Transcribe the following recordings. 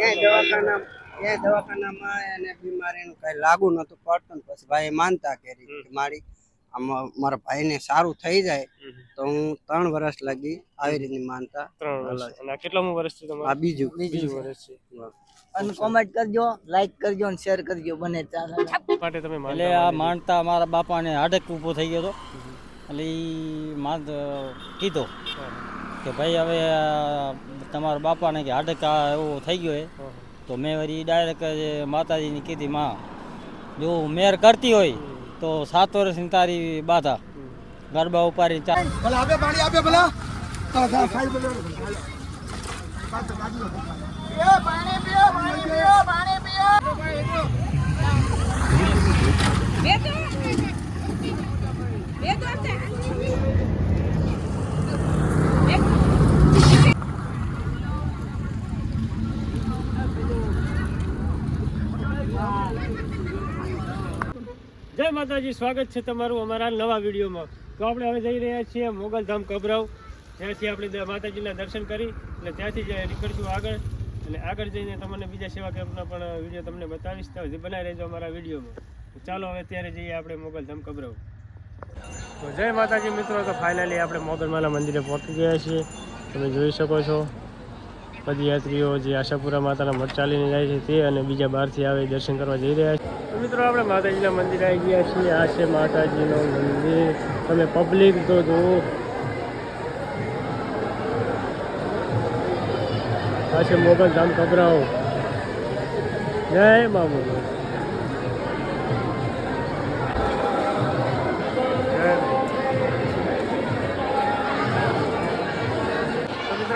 ક્યાંય દવાખાના ક્યાંય દવાખાનામાં એને બીમારીનું કઈ લાગુ નતું પડતું પછી ભાઈ માનતા કરી મારી આમાં મારા ભાઈને સારું થઈ જાય તો હું ત્રણ વર્ષ લગી આવી રીતે માનતા. ત્રણ વર્ષ. અને કેટલામું વર્ષ છે આ બીજું. બીજું વર્ષ છે. અને કોમેન્ટ કરજો લાઈક કરજો અને શેર કરજો બને ચાલે માટે તમે એટલે આ માનતા મારા બાપાને હાડક ઊભો થઈ ગયો હતો. એટલે એ માન કીધો કે ભાઈ હવે આ તમારા બાપાને કે હાર્ટ આ એવો થઈ ગયો હે તો મેં વળી ડાયરેક્ટ માતાજીની કીધી માં જો મેર કરતી હોય તો સાત વર્ષની તારી બાધા. ગરબા ઉપાડી ચા જય માતાજી, સ્વાગત છે તમારું અમારા નવા વિડીયોમાં. તો આપણે હવે જઈ રહ્યા છીએ મોગલધામ કબરાવ ત્યાંથી આપણે માતાજીના દર્શન કરી એટલે ત્યાંથી જ નીકળશું આગળ. અને આગળ જઈને તમને બીજા સેવા કેમ્પના પણ વીડિયો તમને બતાવીશ. તો બનાવી રહેજો અમારા વિડીયોમાં. ચાલો હવે ત્યારે જઈએ આપણે મોગલધામ કબરાવ તો જય માતાજી મિત્રો, તો ફાઇનલી આપણે મોગલમાલા મંદિરે પહોંચી ગયા છીએ. તમે જોઈ શકો છો. પદયાત્રીઓ જે આશાપુરા માતાના મઠ ચાલીને જાય છે તે અને બીજા બહારથી આવે દર્શન કરવા જઈ રહ્યા છે. મિત્રો આપણે માતાજીના મંદિરે આવી ગયા છીએ. આ છે માતાજીનો મંદિર. તમે પબ્લિક તો જુઓ. આ છે મોગલ ધામ કબરાઓ. જય બાબુ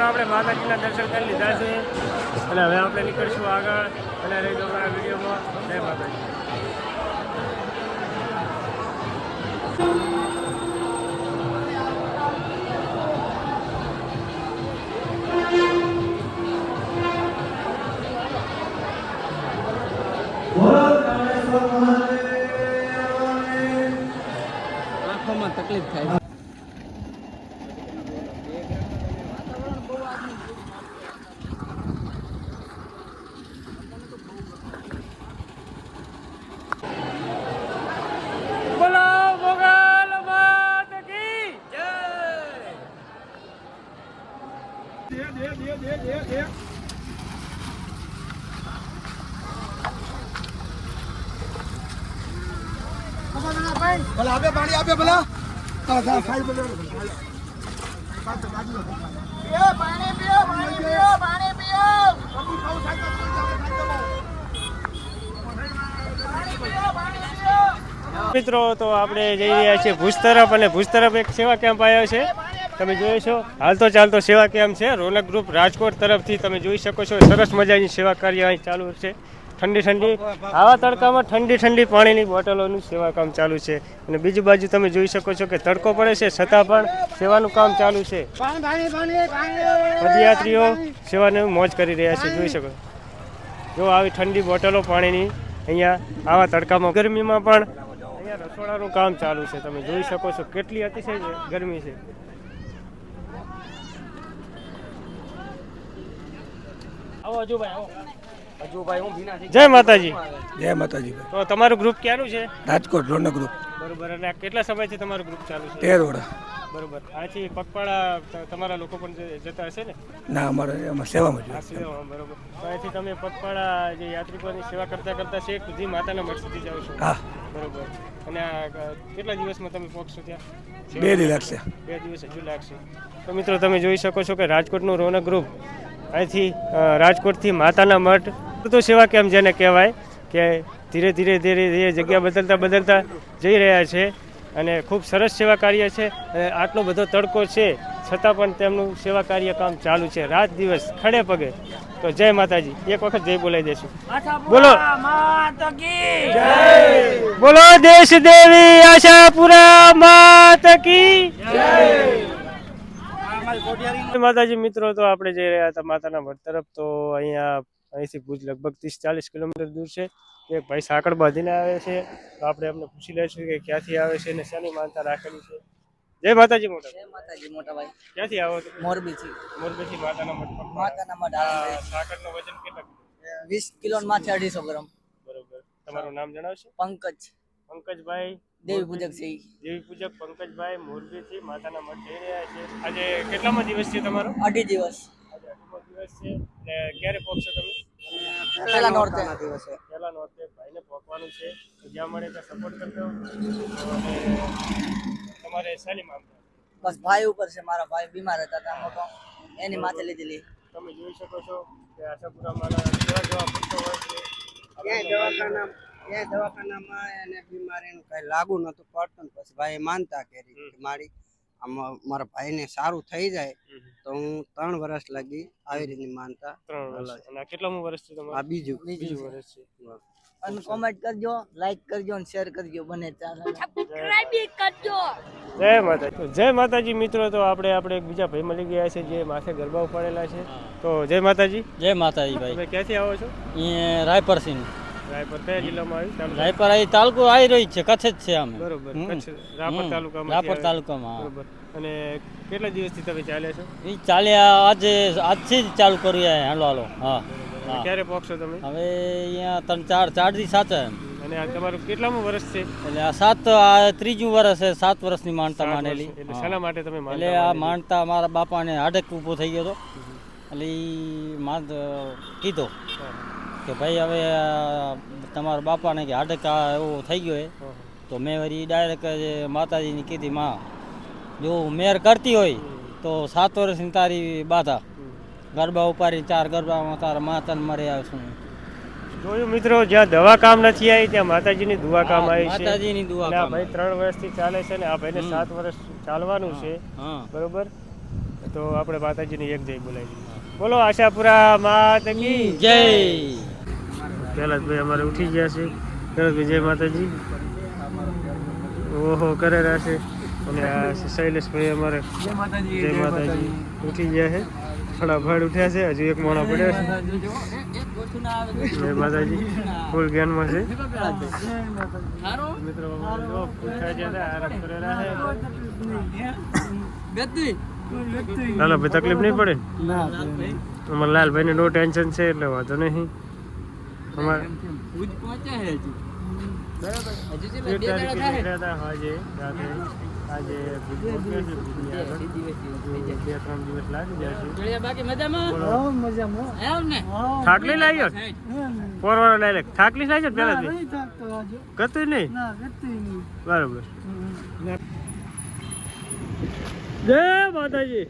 આપણે માતાજીના દર્શન કરી લીધા છે. અને હવે આપણે નીકળશું આગળ. અને રહી દો અમારા વિડીયોમાં. જય માતાજી. મિત્રો, તો આપણે જઈ રહ્યા છીએ ભૂજ તરફ અને ભૂજ તરફ એક સેવા કેમ્પ આવ્યો છે. તમે જોઈ છો? હાલતો ચાલતો સેવા કેમ્પ છે? રોનક ગ્રુપ રાજકોટ તરફથી તમે જોઈ શકો છો. સરસ મજાની સેવા કાર્ય અહીં ચાલુ છે. ઠંડી ઠંડી. આવા તડકામાં ઠંડી ઠંડી પાણીની બોટલોનું સેવા કામ ચાલુ છે. અને બીજી બાજુ તમે જોઈ શકો છો કે તડકો પડે છે. છતાં પણ સેવાનું કામ ચાલુ છે. પદયાત્રીઓ સેવાને મોજ કરી રહ્યા છે. જોઈ શકો. જો આવી ઠંડી બોટલો પાણીની અહીંયા આવા તડકામાં ગરમીમાં પણ અહીંયા રસોડાનું કામ ચાલુ છે. તમે જોઈ શકો છો કેટલી અતિશય ગરમી છે આવો અજુભાઈ આવો જય માતાજી. જય માતાજી ભાઈ. તો તમારું ગ્રુપ ક્યાંનું છે? Rajkot road group. બરોબર અને આ કેટલા સમયથી તમારું ગ્રુપ ચાલુ છે? તેર ઓડા બરોબર આથી પગપાળા તમારા લોકો પણ જતા હશે ને? ના અમારે એમાં સેવામાં જોઈએ બરોબર. તો અહીંથી તમે પગપાળા જે યાત્રિકોની સેવા કરતા કરતા છે સુધી માતાના મઠ સુધી જાઓ છો? હા. બરોબર. અને કેટલા દિવસમાં તમે પહોંચશો ત્યાં બે દિવસ લાગશે. બે દિવસ હજુ લાગશે. તો મિત્રો તમે જોઈ શકો છો કે રાજકોટનું રોનક ગ્રુપ અહીંથી રાજકોટથી માતાના મઠ. તો સેવા કેમ જેને કહેવાય કે ધીરે ધીરે ધીરે ધીરે જગ્યા બદલતા બદલતા જઈ રહ્યા છે અને ખૂબ સરસ સેવા કાર્ય છે અને આટલો બધો તડકો છે છતાં પણ તેમનું સેવા કાર્ય કામ ચાલુ છે. રાત દિવસ ખડે પગે. તો જય માતાજી. એક વખત જય બોલાવી દેશું. બોલો. બોલો દેશ દેવી આશાપુરા માત કી. માતાજી મિત્રો તો આપણે જઈ રહ્યા હતા માતાના મઢ તરફ તો અહીંયા અહીંથી ભુજ લગભગ ત્રીસ ચાલીસ કિલોમીટર દૂર છે. એક ભાઈ સાંકળ બાંધીને આવે છે તો આપણે એમને પૂછી લઈશું કે ક્યાંથી આવે છે અને શેની માનતા રાખેલી છે. જય માતાજી મોટા જય માતાજી મોટા ભાઈ. ક્યાંથી આવો છો? મોરબી થી માતાના મઠ માતાના મઢ આવે આ વજન કેટલા વીસ કિલો માથે અઢીસો ગ્રામ. બરોબર. તમારું નામ જણાવશો? પંકજ. પંકજભાઈ દેવી પૂજક છે દેવી પૂજક પંકજભાઈ મોરબીથી માતાના મઠ જઈ રહ્યા છે. આજે કેટલામાં દિવસ છે તમારો? અઢી દિવસ. દિવસ છે. એટલે ક્યારે પહોંચશો તમે? પહેલા નોરતે. દિવસે પહેલા નોરતે ભાઈને પહોંચવાનું છે. જ્યાં મળે ત્યાં સપોર્ટ કરજો અને તમારે શાની બસ ભાઈ ઉપર છે મારા ભાઈ બીમાર હતા ત્યાં મોટો એની માથે લીધેલી. તમે જોઈ શકો છો કે આશાપુરામાંના કેવા હોય છે. દવાખાના ક્યાંય દવાખાનામાં એને બીમારીનું કઈ લાગુ નતું પડતું પછી ભાઈ માનતા કરી કે મારી આમાં મારા ભાઈને સારું થઈ જાય તો હું ત્રણ વર્ષ લગી આવી રીતની માનતા. ત્રણ વર્ષ અને આ કેટલામું વર્ષ છે આ તમારું બીજું બીજું વર્ષ છે. અને કોમેન્ટ કરજો લાઈક કરજો અને શેર કરજો બને ચાલે. જય માતાજી. જય માતાજી મિત્રો તો આપણે આપણે એક બીજા ભાઈ મળી ગયા છે જે માથે ગરબા ઉપાડેલા છે. તો જય માતાજી. જય માતાજી ભાઈ. તમે ક્યાંથી આવો છો? અહીંયા રાયપર કયા જિલ્લામાં આવ્યું? રાયપર અહીં તાલુકો આવી રહી જ છે કચ્છ જ છે આમ. બરોબર. કચ્છ રાપર તાલુકામાં રાપર તાલુકામાં બરોબર. અને કેટલા દિવસથી તમે ચાલ્યા છો? એ ચાલ્યા આજે આજથી જ ચાલુ કર્યું હાલો હાલો. હા ક્યારે પહોંચશો તમે? હવે અહીંયા ત્રણ ચાર ચાર દિવસ સાચા એમ. અને આ તમારું કેટલામું વર્ષ છે? એટલે આ સાત આ ત્રીજું વર્ષ છે સાત વર્ષની માનતા માનેલી. એટલે શાના માટે તમે એટલે આ માનતા મારા બાપાને હાડક ઊભો થઈ ગયો હતો. એટલે એ માન કીધો. કે ભાઈ હવે તમારા બાપાને કે હાડકા એવો થઈ ગયો છે. તો મેં વળી ડાયરેક્ટ માતાજીની કીધી માં જો મેર કરતી હોય તો સાત વર્ષની તારી બાધા. ગરબા ઉપાડી ચાર ગરબામાં તારા માતાને મરી આવશું જોયું મિત્રો જ્યાં દવા કામ નથી આવી ત્યાં માતાજીની દુવા કામ આવી છે. માતાજીની દુવા કામ ભાઈ ત્રણ વર્ષથી ચાલે છે ને આ ભાઈને સાત વર્ષ ચાલવાનું છે. હા. બરોબર? તો આપણે માતાજીની એક જય બોલાવી બોલો આશાપુરા માતા જય. કૈલાસભાઈ અમારે ઉઠી ગયા છે. કૈલાસભાઈ જય માતાજી. ઓહો કરે રહ્યા છે. અને આ શૈલેષભાઈ અમારે. જય માતાજી ઉઠી ગયા છે. ફટાફટ ઉઠ્યા છે હજુ એક મોણા પડ્યો છે. જય માતાજી. ફૂલ જ્ઞાનમાં છે. મિત્રો અમારે જો પૂછા ગયા હતા આરામ કરી રહ્યા છે. લાલા ભાઈ તકલીફ નહીં પડે? અમારે લાલભાઈ. ને નો ટેન્શન છે એટલે વાંધો નહીં. અમારે લાગ્યો પહોંચ્યા પોરવાનો ડાયરેક્ટ થાકલી લાગ્યો ને કતું નહીં બરોબર. જય માતાજી.